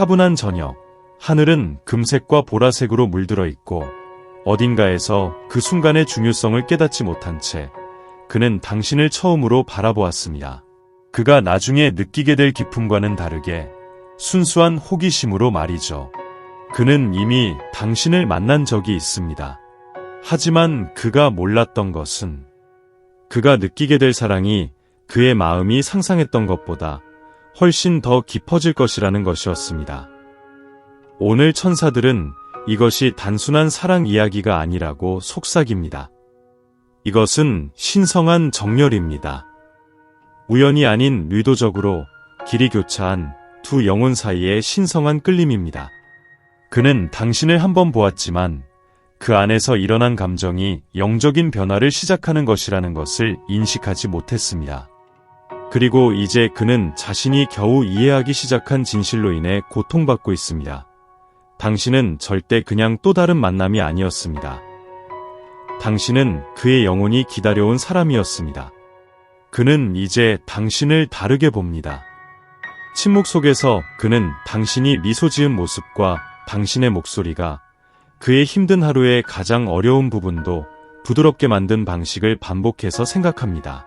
차분한 저녁, 하늘은 금색과 보라색으로 물들어 있고 어딘가에서 그 순간의 중요성을 깨닫지 못한 채 그는 당신을 처음으로 바라보았습니다. 그가 나중에 느끼게 될 기쁨과는 다르게 순수한 호기심으로 말이죠. 그는 이미 당신을 만난 적이 있습니다. 하지만 그가 몰랐던 것은 그가 느끼게 될 사랑이 그의 마음이 상상했던 것보다 훨씬 더 깊어질 것이라는 것이었습니다. 오늘 천사들은 이것이 단순한 사랑 이야기가 아니라고 속삭입니다. 이것은 신성한 정열입니다. 우연이 아닌 의도적으로 길이 교차한 두 영혼 사이의 신성한 끌림입니다. 그는 당신을 한번 보았지만 그 안에서 일어난 감정이 영적인 변화를 시작하는 것이라는 것을 인식하지 못했습니다. 그리고 이제 그는 자신이 겨우 이해하기 시작한 진실로 인해 고통받고 있습니다. 당신은 절대 그냥 또 다른 만남이 아니었습니다. 당신은 그의 영혼이 기다려온 사람이었습니다. 그는 이제 당신을 다르게 봅니다. 침묵 속에서 그는 당신이 미소 지은 모습과 당신의 목소리가 그의 힘든 하루의 가장 어려운 부분도 부드럽게 만든 방식을 반복해서 생각합니다.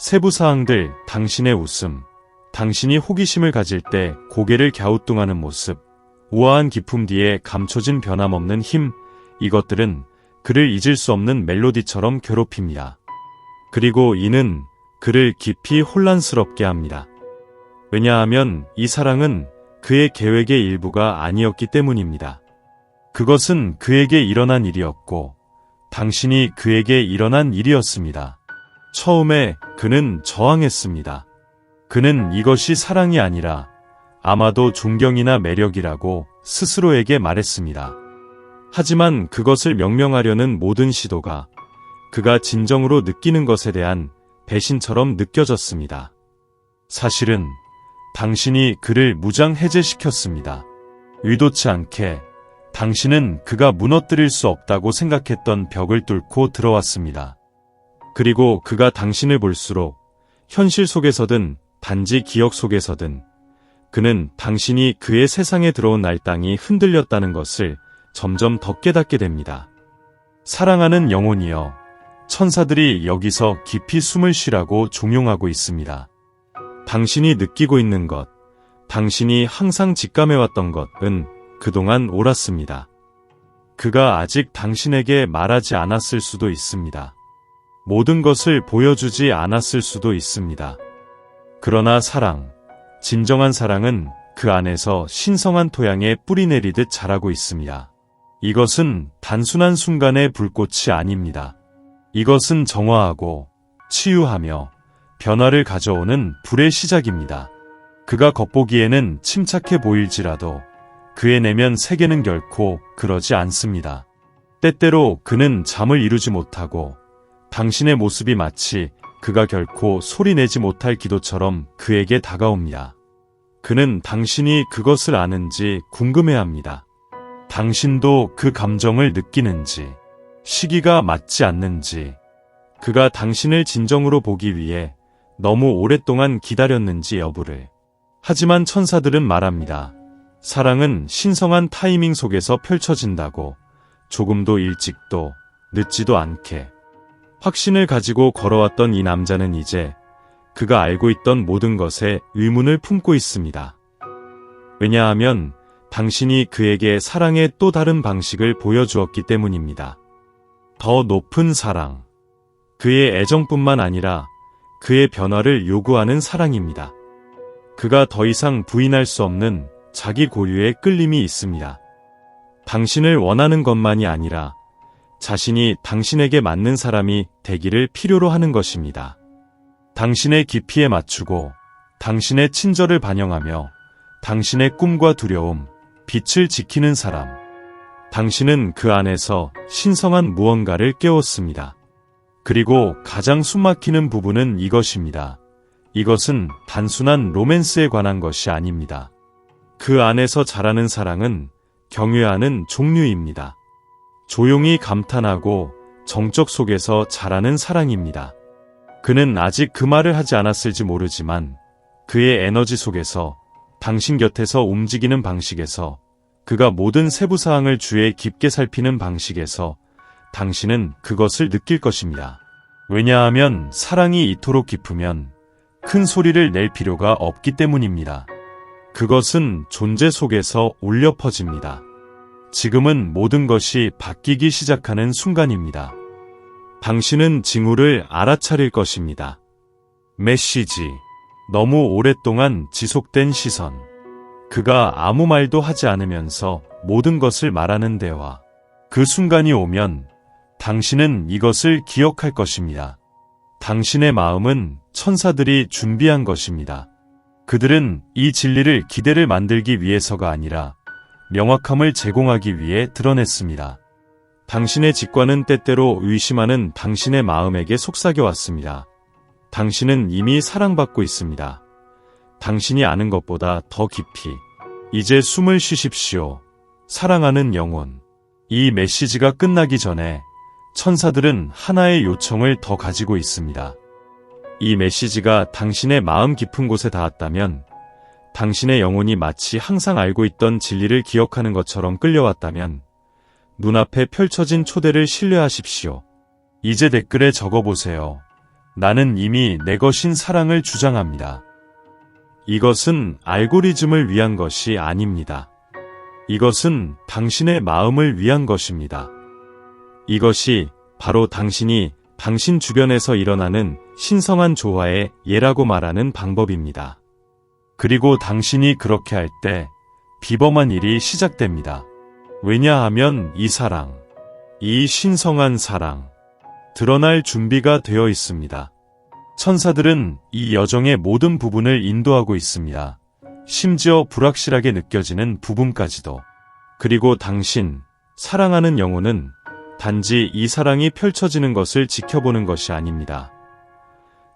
세부 사항들, 당신의 웃음, 당신이 호기심을 가질 때 고개를 갸우뚱하는 모습, 우아한 기품 뒤에 감춰진 변함없는 힘, 이것들은 그를 잊을 수 없는 멜로디처럼 괴롭힙니다. 그리고 이는 그를 깊이 혼란스럽게 합니다. 왜냐하면 이 사랑은 그의 계획의 일부가 아니었기 때문입니다. 그것은 그에게 일어난 일이었고, 당신이 그에게 일어난 일이었습니다. 처음에 그는 저항했습니다. 그는 이것이 사랑이 아니라 아마도 존경이나 매력이라고 스스로에게 말했습니다. 하지만 그것을 명명하려는 모든 시도가 그가 진정으로 느끼는 것에 대한 배신처럼 느껴졌습니다. 사실은 당신이 그를 무장 해제시켰습니다. 의도치 않게 당신은 그가 무너뜨릴 수 없다고 생각했던 벽을 뚫고 들어왔습니다. 그리고 그가 당신을 볼수록 현실 속에서든 단지 기억 속에서든 그는 당신이 그의 세상에 들어온 날 땅이 흔들렸다는 것을 점점 더 깨닫게 됩니다. 사랑하는 영혼이여, 천사들이 여기서 깊이 숨을 쉬라고 종용하고 있습니다. 당신이 느끼고 있는 것, 당신이 항상 직감해왔던 것은 그동안 옳았습니다. 그가 아직 당신에게 말하지 않았을 수도 있습니다. 모든 것을 보여주지 않았을 수도 있습니다. 그러나 사랑, 진정한 사랑은 그 안에서 신성한 토양에 뿌리 내리듯 자라고 있습니다. 이것은 단순한 순간의 불꽃이 아닙니다. 이것은 정화하고 치유하며 변화를 가져오는 불의 시작입니다. 그가 겉보기에는 침착해 보일지라도 그의 내면 세계는 결코 그러지 않습니다. 때때로 그는 잠을 이루지 못하고 당신의 모습이 마치 그가 결코 소리내지 못할 기도처럼 그에게 다가옵니다. 그는 당신이 그것을 아는지 궁금해합니다. 당신도 그 감정을 느끼는지, 시기가 맞지 않는지, 그가 당신을 진정으로 보기 위해 너무 오랫동안 기다렸는지 여부를. 하지만 천사들은 말합니다. 사랑은 신성한 타이밍 속에서 펼쳐진다고 조금도 일찍도 늦지도 않게. 확신을 가지고 걸어왔던 이 남자는 이제 그가 알고 있던 모든 것에 의문을 품고 있습니다. 왜냐하면 당신이 그에게 사랑의 또 다른 방식을 보여주었기 때문입니다. 더 높은 사랑. 그의 애정뿐만 아니라 그의 변화를 요구하는 사랑입니다. 그가 더 이상 부인할 수 없는 자기 고유의 끌림이 있습니다. 당신을 원하는 것만이 아니라 자신이 당신에게 맞는 사람이 되기를 필요로 하는 것입니다. 당신의 깊이에 맞추고 당신의 친절을 반영하며 당신의 꿈과 두려움, 빛을 지키는 사람. 당신은 그 안에서 신성한 무언가를 깨웠습니다. 그리고 가장 숨막히는 부분은 이것입니다. 이것은 단순한 로맨스에 관한 것이 아닙니다. 그 안에서 자라는 사랑은 경외하는 종류입니다. 조용히 감탄하고 정적 속에서 자라는 사랑입니다. 그는 아직 그 말을 하지 않았을지 모르지만 그의 에너지 속에서 당신 곁에서 움직이는 방식에서 그가 모든 세부 사항을 주에 깊게 살피는 방식에서 당신은 그것을 느낄 것입니다. 왜냐하면 사랑이 이토록 깊으면 큰 소리를 낼 필요가 없기 때문입니다. 그것은 존재 속에서 울려 퍼집니다. 지금은 모든 것이 바뀌기 시작하는 순간입니다. 당신은 징후를 알아차릴 것입니다. 메시지. 너무 오랫동안 지속된 시선. 그가 아무 말도 하지 않으면서 모든 것을 말하는 대화. 그 순간이 오면 당신은 이것을 기억할 것입니다. 당신의 마음은 천사들이 준비한 것입니다. 그들은 이 진리를 기대를 만들기 위해서가 아니라 명확함을 제공하기 위해 드러냈습니다. 당신의 직관은 때때로 의심하는 당신의 마음에게 속삭여 왔습니다. 당신은 이미 사랑받고 있습니다. 당신이 아는 것보다 더 깊이. 이제 숨을 쉬십시오. 사랑하는 영혼. 이 메시지가 끝나기 전에 천사들은 하나의 요청을 더 가지고 있습니다. 이 메시지가 당신의 마음 깊은 곳에 닿았다면, 당신의 영혼이 마치 항상 알고 있던 진리를 기억하는 것처럼 끌려왔다면, 눈앞에 펼쳐진 초대를 신뢰하십시오. 이제 댓글에 적어보세요. 나는 이미 내 것인 사랑을 주장합니다. 이것은 알고리즘을 위한 것이 아닙니다. 이것은 당신의 마음을 위한 것입니다. 이것이 바로 당신이 당신 주변에서 일어나는 신성한 조화의 예라고 말하는 방법입니다. 그리고 당신이 그렇게 할 때 비범한 일이 시작됩니다. 왜냐하면 이 사랑, 이 신성한 사랑, 드러날 준비가 되어 있습니다. 천사들은 이 여정의 모든 부분을 인도하고 있습니다. 심지어 불확실하게 느껴지는 부분까지도. 그리고 당신, 사랑하는 영혼은 단지 이 사랑이 펼쳐지는 것을 지켜보는 것이 아닙니다.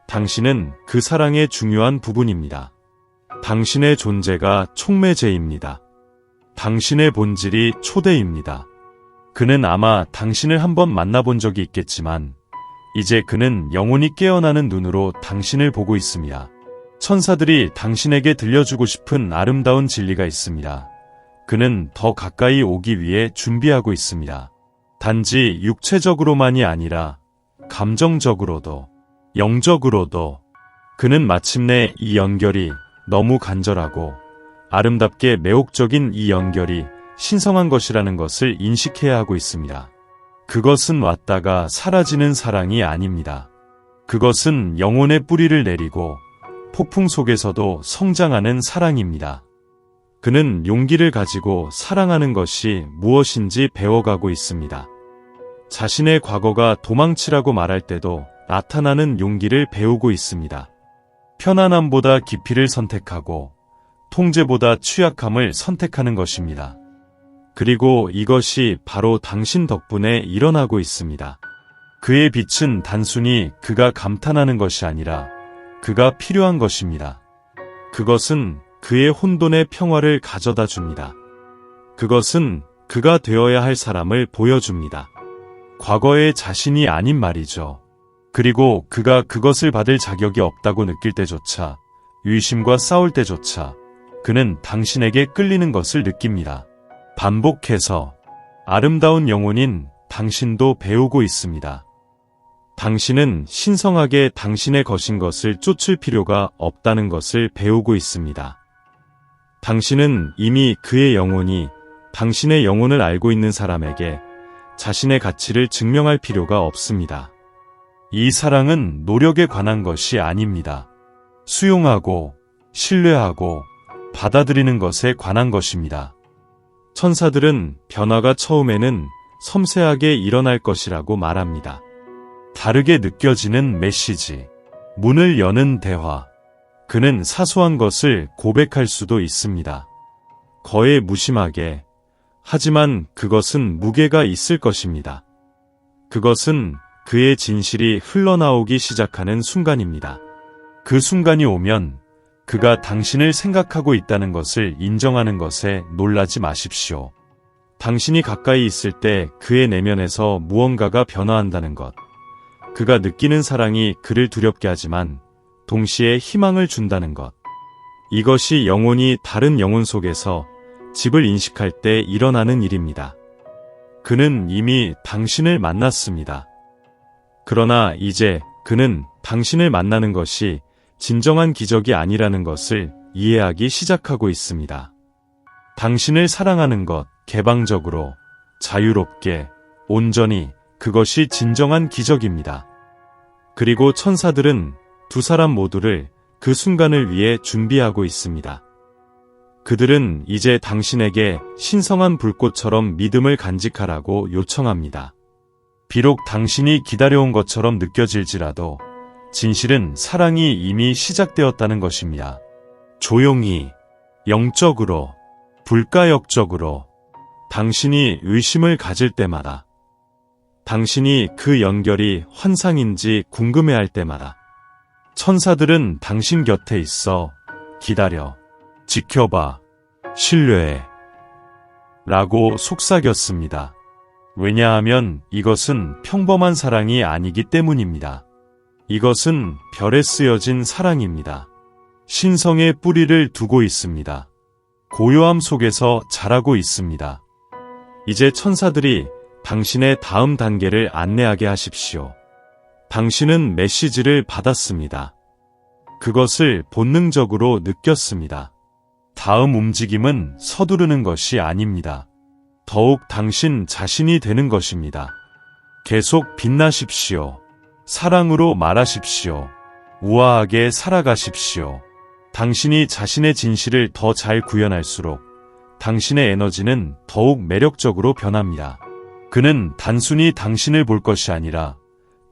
당신은 그 사랑의 중요한 부분입니다. 당신의 존재가 촉매제입니다. 당신의 본질이 초대입니다. 그는 아마 당신을 한번 만나본 적이 있겠지만, 이제 그는 영혼이 깨어나는 눈으로 당신을 보고 있습니다. 천사들이 당신에게 들려주고 싶은 아름다운 진리가 있습니다. 그는 더 가까이 오기 위해 준비하고 있습니다. 단지 육체적으로만이 아니라 감정적으로도 영적으로도 그는 마침내 이 연결이 너무 간절하고 아름답게 매혹적인 이 연결이 신성한 것이라는 것을 인식해야 하고 있습니다. 그것은 왔다가 사라지는 사랑이 아닙니다. 그것은 영혼의 뿌리를 내리고 폭풍 속에서도 성장하는 사랑입니다. 그는 용기를 가지고 사랑하는 것이 무엇인지 배워가고 있습니다. 자신의 과거가 도망치라고 말할 때도 나타나는 용기를 배우고 있습니다. 편안함보다 깊이를 선택하고 통제보다 취약함을 선택하는 것입니다. 그리고 이것이 바로 당신 덕분에 일어나고 있습니다. 그의 빛은 단순히 그가 감탄하는 것이 아니라 그가 필요한 것입니다. 그것은 그의 혼돈의 평화를 가져다 줍니다. 그것은 그가 되어야 할 사람을 보여줍니다. 과거의 자신이 아닌 말이죠. 그리고 그가 그것을 받을 자격이 없다고 느낄 때조차, 유심과 싸울 때조차, 그는 당신에게 끌리는 것을 느낍니다. 반복해서 아름다운 영혼인 당신도 배우고 있습니다. 당신은 신성하게 당신의 것인 것을 쫓을 필요가 없다는 것을 배우고 있습니다. 당신은 이미 그의 영혼이 당신의 영혼을 알고 있는 사람에게 자신의 가치를 증명할 필요가 없습니다. 이 사랑은 노력에 관한 것이 아닙니다. 수용하고, 신뢰하고, 받아들이는 것에 관한 것입니다. 천사들은 변화가 처음에는 섬세하게 일어날 것이라고 말합니다. 다르게 느껴지는 메시지, 문을 여는 대화. 그는 사소한 것을 고백할 수도 있습니다. 거의 무심하게, 하지만 그것은 무게가 있을 것입니다. 그것은 그의 진실이 흘러나오기 시작하는 순간입니다. 그 순간이 오면 그가 당신을 생각하고 있다는 것을 인정하는 것에 놀라지 마십시오. 당신이 가까이 있을 때 그의 내면에서 무언가가 변화한다는 것. 그가 느끼는 사랑이 그를 두렵게 하지만 동시에 희망을 준다는 것. 이것이 영혼이 다른 영혼 속에서 집을 인식할 때 일어나는 일입니다. 그는 이미 당신을 만났습니다. 그러나 이제 그는 당신을 만나는 것이 진정한 기적이 아니라는 것을 이해하기 시작하고 있습니다. 당신을 사랑하는 것, 개방적으로, 자유롭게, 온전히, 그것이 진정한 기적입니다. 그리고 천사들은 두 사람 모두를 그 순간을 위해 준비하고 있습니다. 그들은 이제 당신에게 신성한 불꽃처럼 믿음을 간직하라고 요청합니다. 비록 당신이 기다려온 것처럼 느껴질지라도 진실은 사랑이 이미 시작되었다는 것입니다. 조용히, 영적으로, 불가역적으로 당신이 의심을 가질 때마다 당신이 그 연결이 환상인지 궁금해할 때마다 천사들은 당신 곁에 있어 기다려, 지켜봐, 신뢰해 라고 속삭였습니다. 왜냐하면 이것은 평범한 사랑이 아니기 때문입니다. 이것은 별에 쓰여진 사랑입니다. 신성의 뿌리를 두고 있습니다. 고요함 속에서 자라고 있습니다. 이제 천사들이 당신의 다음 단계를 안내하게 하십시오. 당신은 메시지를 받았습니다. 그것을 본능적으로 느꼈습니다. 다음 움직임은 서두르는 것이 아닙니다. 더욱 당신 자신이 되는 것입니다. 계속 빛나십시오. 사랑으로 말하십시오. 우아하게 살아가십시오. 당신이 자신의 진실을 더 잘 구현할수록 당신의 에너지는 더욱 매력적으로 변합니다. 그는 단순히 당신을 볼 것이 아니라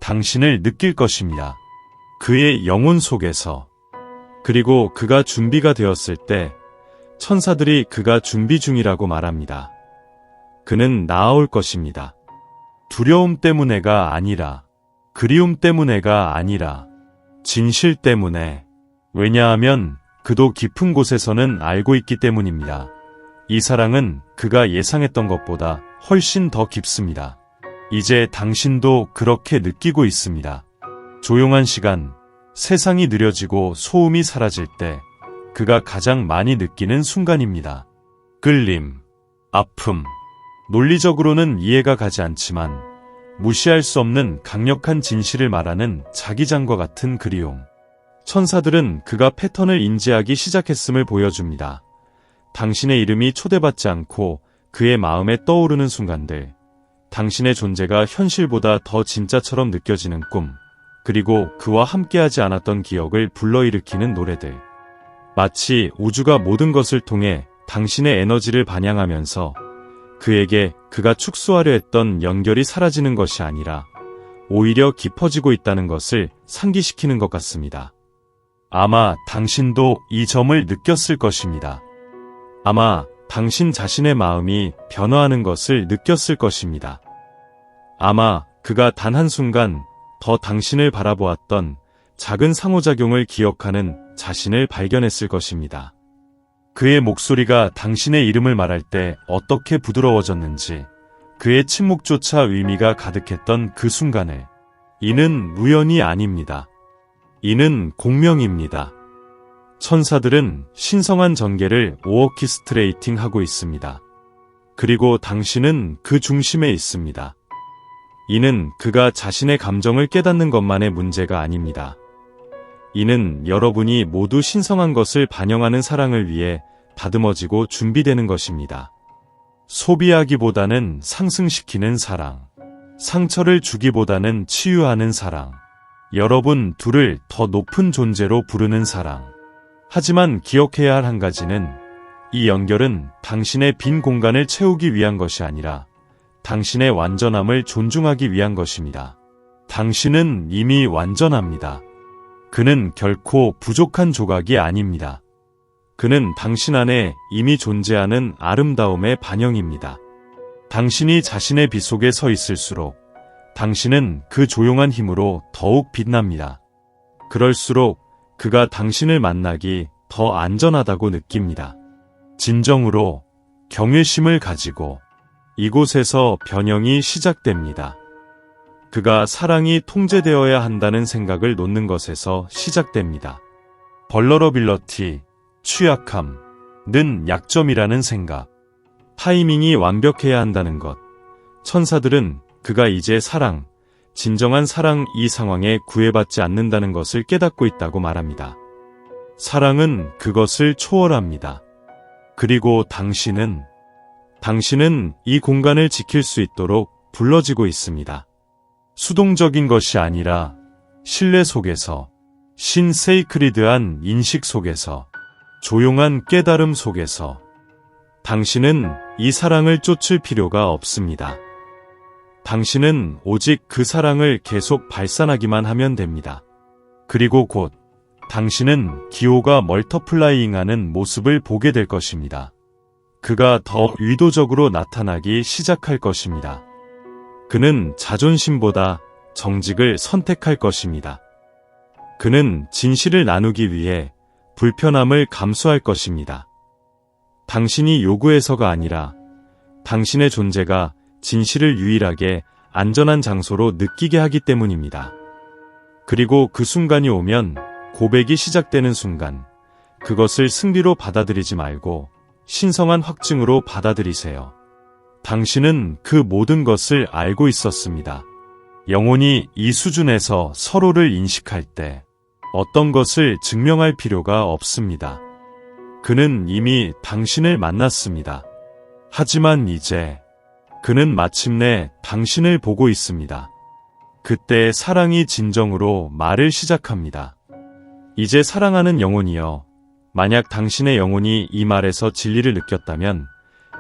당신을 느낄 것입니다. 그의 영혼 속에서. 그리고 그가 준비가 되었을 때 천사들이 그가 준비 중이라고 말합니다. 그는 나아올 것입니다. 두려움 때문에가 아니라, 그리움 때문에가 아니라, 진실 때문에, 왜냐하면 그도 깊은 곳에서는 알고 있기 때문입니다. 이 사랑은 그가 예상했던 것보다 훨씬 더 깊습니다. 이제 당신도 그렇게 느끼고 있습니다. 조용한 시간, 세상이 느려지고 소음이 사라질 때 그가 가장 많이 느끼는 순간입니다. 끌림, 아픔, 논리적으로는 이해가 가지 않지만 무시할 수 없는 강력한 진실을 말하는 자기장과 같은 그리움. 천사들은 그가 패턴을 인지하기 시작했음을 보여줍니다. 당신의 이름이 초대받지 않고 그의 마음에 떠오르는 순간들, 당신의 존재가 현실보다 더 진짜처럼 느껴지는 꿈, 그리고 그와 함께하지 않았던 기억을 불러일으키는 노래들. 마치 우주가 모든 것을 통해 당신의 에너지를 반영하면서 그에게 그가 축소하려 했던 연결이 사라지는 것이 아니라 오히려 깊어지고 있다는 것을 상기시키는 것 같습니다. 아마 당신도 이 점을 느꼈을 것입니다. 아마 당신 자신의 마음이 변화하는 것을 느꼈을 것입니다. 아마 그가 단 한순간 더 당신을 바라보았던 작은 상호작용을 기억하는 자신을 발견했을 것입니다. 그의 목소리가 당신의 이름을 말할 때 어떻게 부드러워졌는지, 그의 침묵조차 의미가 가득했던 그 순간을, 이는 우연이 아닙니다. 이는 공명입니다. 천사들은 신성한 전개를 오어키스트레이팅 하고 있습니다. 그리고 당신은 그 중심에 있습니다. 이는 그가 자신의 감정을 깨닫는 것만의 문제가 아닙니다. 이는 여러분이 모두 신성한 것을 반영하는 사랑을 위해 다듬어지고 준비되는 것입니다. 소비하기보다는 상승시키는 사랑. 상처를 주기보다는 치유하는 사랑. 여러분 둘을 더 높은 존재로 부르는 사랑. 하지만 기억해야 할 한 가지는 이 연결은 당신의 빈 공간을 채우기 위한 것이 아니라 당신의 완전함을 존중하기 위한 것입니다. 당신은 이미 완전합니다. 그는 결코 부족한 조각이 아닙니다. 그는 당신 안에 이미 존재하는 아름다움의 반영입니다. 당신이 자신의 빛 속에 서 있을수록 당신은 그 조용한 힘으로 더욱 빛납니다. 그럴수록 그가 당신을 만나기 더 안전하다고 느낍니다. 진정으로 경외심을 가지고 이곳에서 변형이 시작됩니다. 그가 사랑이 통제되어야 한다는 생각을 놓는 것에서 시작됩니다. 벌러러빌러티, 취약함, 는 약점이라는 생각. 타이밍이 완벽해야 한다는 것. 천사들은 그가 이제 사랑, 진정한 사랑 이 상황에 구애받지 않는다는 것을 깨닫고 있다고 말합니다. 사랑은 그것을 초월합니다. 그리고 당신은, 당신은 이 공간을 지킬 수 있도록 불러지고 있습니다. 수동적인 것이 아니라 신뢰 속에서, 신세이크리드한 인식 속에서, 조용한 깨달음 속에서, 당신은 이 사랑을 쫓을 필요가 없습니다. 당신은 오직 그 사랑을 계속 발산하기만 하면 됩니다. 그리고 곧 당신은 기호가 멀터플라이잉하는 모습을 보게 될 것입니다. 그가 더 의도적으로 나타나기 시작할 것입니다. 그는 자존심보다 정직을 선택할 것입니다. 그는 진실을 나누기 위해 불편함을 감수할 것입니다. 당신이 요구해서가 아니라 당신의 존재가 진실을 유일하게 안전한 장소로 느끼게 하기 때문입니다. 그리고 그 순간이 오면 고백이 시작되는 순간 그것을 승리로 받아들이지 말고 신성한 확증으로 받아들이세요. 당신은 그 모든 것을 알고 있었습니다. 영혼이 이 수준에서 서로를 인식할 때 어떤 것을 증명할 필요가 없습니다. 그는 이미 당신을 만났습니다. 하지만 이제 그는 마침내 당신을 보고 있습니다. 그때 사랑이 진정으로 말을 시작합니다. 이제 사랑하는 영혼이여, 만약 당신의 영혼이 이 말에서 진리를 느꼈다면,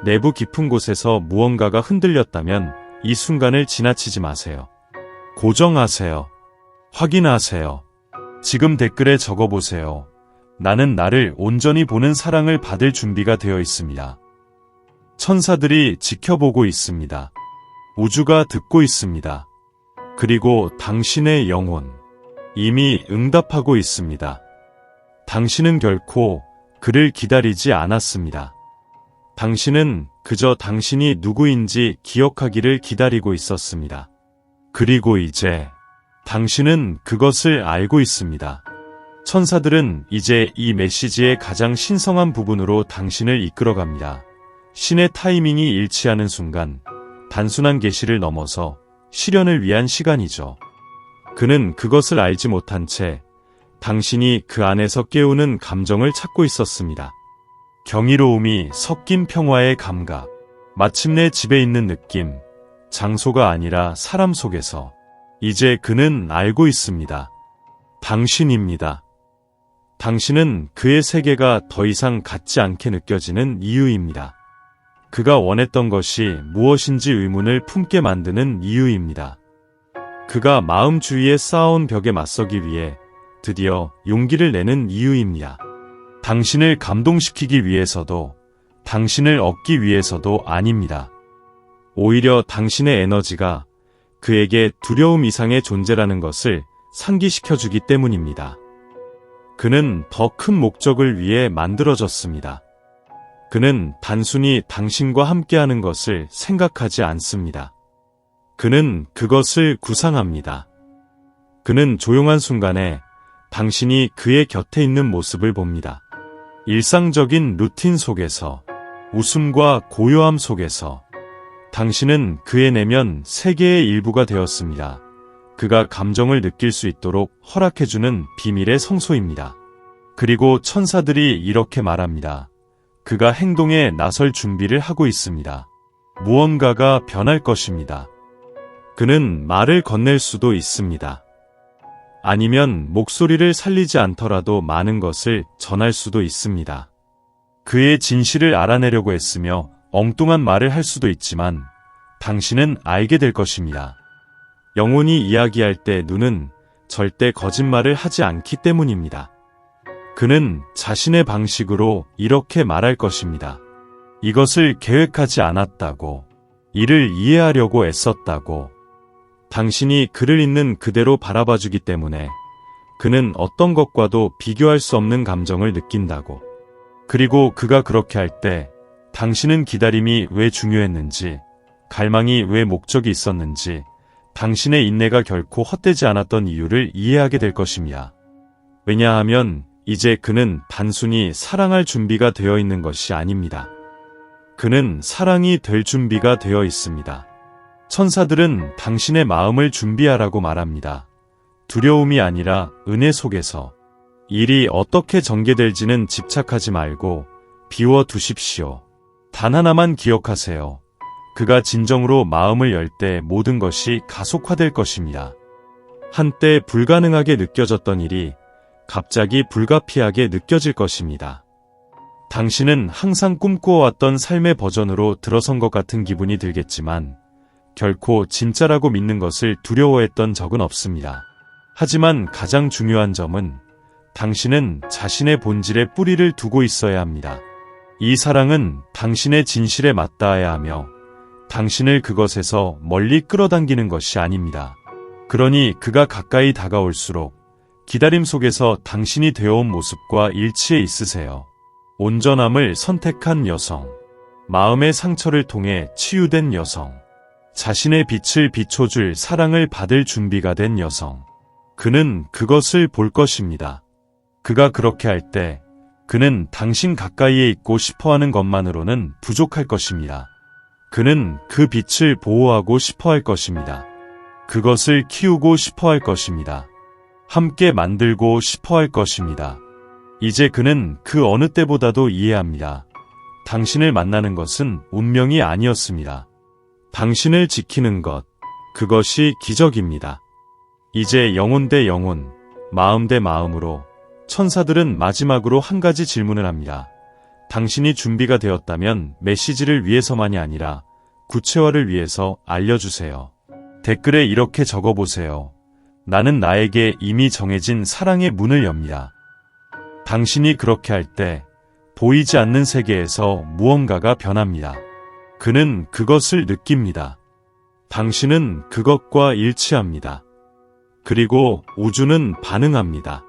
내부 깊은 곳에서 무언가가 흔들렸다면 이 순간을 지나치지 마세요. 고정하세요. 확인하세요. 지금 댓글에 적어보세요. 나는 나를 온전히 보는 사랑을 받을 준비가 되어 있습니다. 천사들이 지켜보고 있습니다. 우주가 듣고 있습니다. 그리고 당신의 영혼 이미 응답하고 있습니다. 당신은 결코 그를 기다리지 않았습니다. 당신은 그저 당신이 누구인지 기억하기를 기다리고 있었습니다. 그리고 이제 당신은 그것을 알고 있습니다. 천사들은 이제 이 메시지의 가장 신성한 부분으로 당신을 이끌어갑니다. 신의 타이밍이 일치하는 순간 단순한 계시를 넘어서 실현을 위한 시간이죠. 그는 그것을 알지 못한 채 당신이 그 안에서 깨우는 감정을 찾고 있었습니다. 경이로움이 섞인 평화의 감각, 마침내 집에 있는 느낌, 장소가 아니라 사람 속에서 이제 그는 알고 있습니다. 당신입니다. 당신은 그의 세계가 더 이상 같지 않게 느껴지는 이유입니다. 그가 원했던 것이 무엇인지 의문을 품게 만드는 이유입니다. 그가 마음 주위에 쌓아온 벽에 맞서기 위해 드디어 용기를 내는 이유입니다. 당신을 감동시키기 위해서도 당신을 얻기 위해서도 아닙니다. 오히려 당신의 에너지가 그에게 두려움 이상의 존재라는 것을 상기시켜주기 때문입니다. 그는 더 큰 목적을 위해 만들어졌습니다. 그는 단순히 당신과 함께하는 것을 생각하지 않습니다. 그는 그것을 구상합니다. 그는 조용한 순간에 당신이 그의 곁에 있는 모습을 봅니다. 일상적인 루틴 속에서, 웃음과 고요함 속에서, 당신은 그의 내면 세계의 일부가 되었습니다. 그가 감정을 느낄 수 있도록 허락해주는 비밀의 성소입니다. 그리고 천사들이 이렇게 말합니다. 그가 행동에 나설 준비를 하고 있습니다. 무언가가 변할 것입니다. 그는 말을 건넬 수도 있습니다. 아니면 목소리를 살리지 않더라도 많은 것을 전할 수도 있습니다. 그의 진실을 알아내려고 했으며 엉뚱한 말을 할 수도 있지만 당신은 알게 될 것입니다. 영혼이 이야기할 때 눈은 절대 거짓말을 하지 않기 때문입니다. 그는 자신의 방식으로 이렇게 말할 것입니다. 이것을 계획하지 않았다고, 이를 이해하려고 애썼다고, 당신이 그를 있는 그대로 바라봐 주기 때문에 그는 어떤 것과도 비교할 수 없는 감정을 느낀다고. 그리고 그가 그렇게 할 때 당신은 기다림이 왜 중요했는지, 갈망이 왜 목적이 있었는지, 당신의 인내가 결코 헛되지 않았던 이유를 이해하게 될 것입니다. 왜냐하면 이제 그는 단순히 사랑할 준비가 되어 있는 것이 아닙니다. 그는 사랑이 될 준비가 되어 있습니다. 천사들은 당신의 마음을 준비하라고 말합니다. 두려움이 아니라 은혜 속에서 일이 어떻게 전개될지는 집착하지 말고 비워 두십시오. 단 하나만 기억하세요. 그가 진정으로 마음을 열 때 모든 것이 가속화될 것입니다. 한때 불가능하게 느껴졌던 일이 갑자기 불가피하게 느껴질 것입니다. 당신은 항상 꿈꾸어왔던 삶의 버전으로 들어선 것 같은 기분이 들겠지만 결코 진짜라고 믿는 것을 두려워했던 적은 없습니다. 하지만 가장 중요한 점은 당신은 자신의 본질에 뿌리를 두고 있어야 합니다. 이 사랑은 당신의 진실에 맞닿아야 하며 당신을 그것에서 멀리 끌어당기는 것이 아닙니다. 그러니 그가 가까이 다가올수록 기다림 속에서 당신이 되어온 모습과 일치해 있으세요. 온전함을 선택한 여성. 마음의 상처를 통해 치유된 여성. 자신의 빛을 비춰줄 사랑을 받을 준비가 된 여성. 그는 그것을 볼 것입니다. 그가 그렇게 할 때 그는 당신 가까이에 있고 싶어 하는 것만으로는 부족할 것입니다. 그는 그 빛을 보호하고 싶어 할 것입니다. 그것을 키우고 싶어 할 것입니다. 함께 만들고 싶어 할 것입니다. 이제 그는 그 어느 때보다도 이해합니다. 당신을 만나는 것은 운명이 아니었습니다. 당신을 지키는 것, 그것이 기적입니다. 이제 영혼 대 영혼, 마음 대 마음으로 천사들은 마지막으로 한 가지 질문을 합니다. 당신이 준비가 되었다면 메시지를 위해서만이 아니라 구체화를 위해서 알려주세요. 댓글에 이렇게 적어보세요. 나는 나에게 이미 정해진 사랑의 문을 엽니다. 당신이 그렇게 할 때 보이지 않는 세계에서 무언가가 변합니다. 그는 그것을 느낍니다. 당신은 그것과 일치합니다. 그리고 우주는 반응합니다.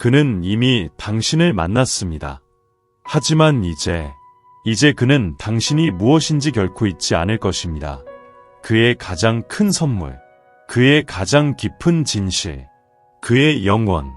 그는 이미 당신을 만났습니다. 하지만 이제, 이제 그는 당신이 무엇인지 결코 잊지 않을 것입니다. 그의 가장 큰 선물, 그의 가장 깊은 진실, 그의 영원,